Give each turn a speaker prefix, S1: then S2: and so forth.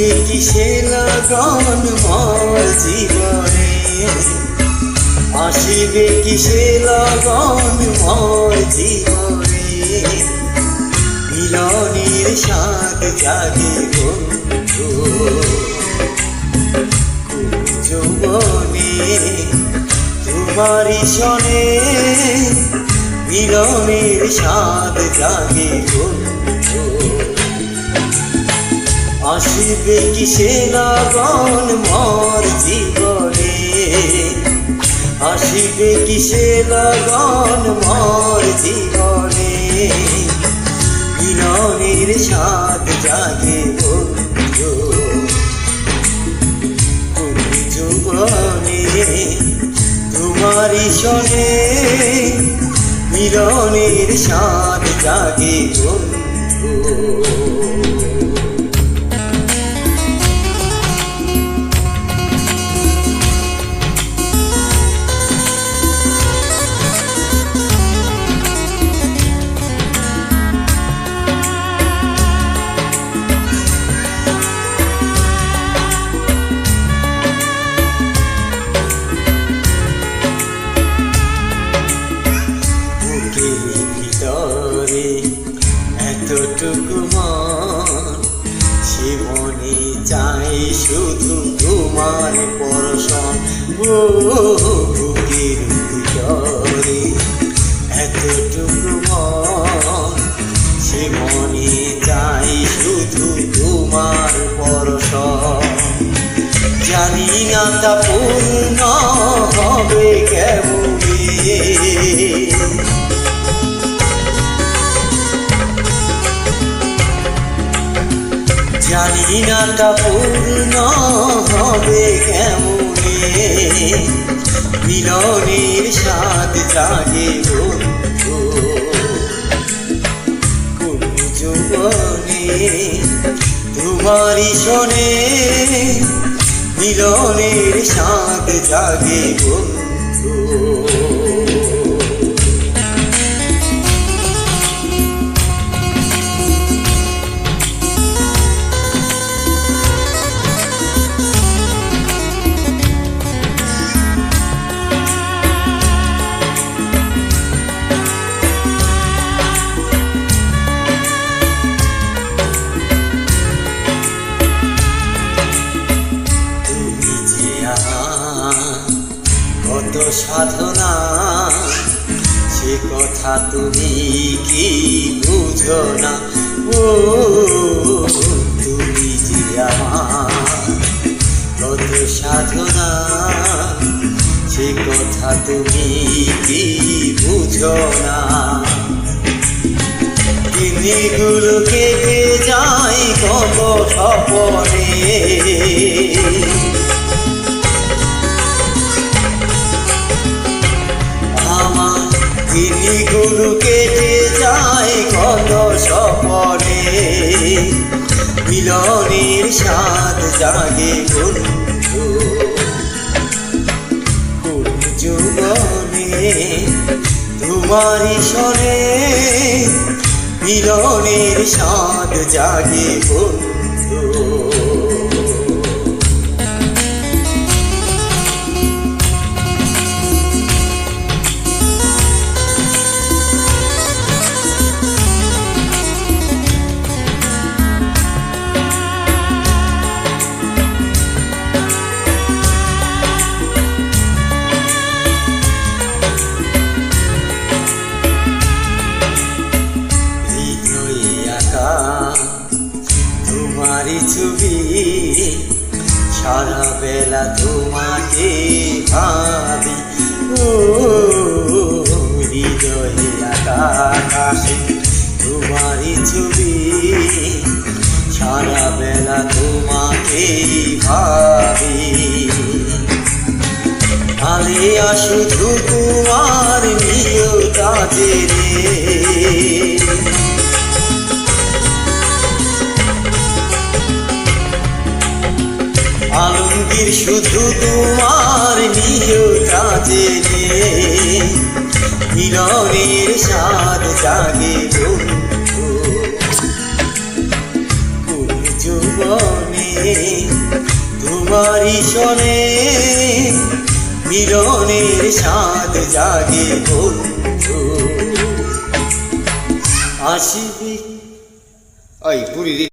S1: কিসে লগন মর জীবনে? আসিবে কিসে লগন মর জীবনে? মিলনের সাথ জাগে বন্ধু। যৌবনে তোমারি সনে মিলনের সাথ জাগে বন্ধু। আসিবে কিসে লগন মর জীবনে? আসিবে কিসে লগন মর জীবনে? মিলনের সাথ জাগে তোমারি শোনে। মিলনের সাথ জাগে বন্ধু চাই শুধু তোমার পরশন বুকের ভিতরে। এতটুকু মন সে মনে চাই শুধু তোমার পরশন জানি না তা পূর্ণ হবে কেমনে। জানি না তা পূর্ণ হবে কেমনে। মিলনের স্বাদ জাগে বন্ধু। কোন যৌবনে শোনে মিলনের স্বাদ জাগে বন্ধু। সাধনা। সে কথা তুমি কি বুঝো না? ও, তুমি যে আমার কত সাধনা। সে কথা তুমি কি বুঝো না? দিনগুলো কেটে যায় কত স্বপনে। মিলনের স্বাদ জাগে বন্ধু কোন সনে মিলনের স্বাদ জাগে বন্ধু বেলা তোমাকে ভাবি। ও, হৃদয়ে আঁকা আকাশে তোমারই ছবি। সারা বেলা তোমাকে ভাবি। আসু শুধু আলমগীর শুধু তোমার নিয় কাজে রে মিলনের স্বাদ জাগে তোমারই শোনে মিলনের স্বাদ জাগে বন্ধু। আসিবি।
S2: ওই বুড়ি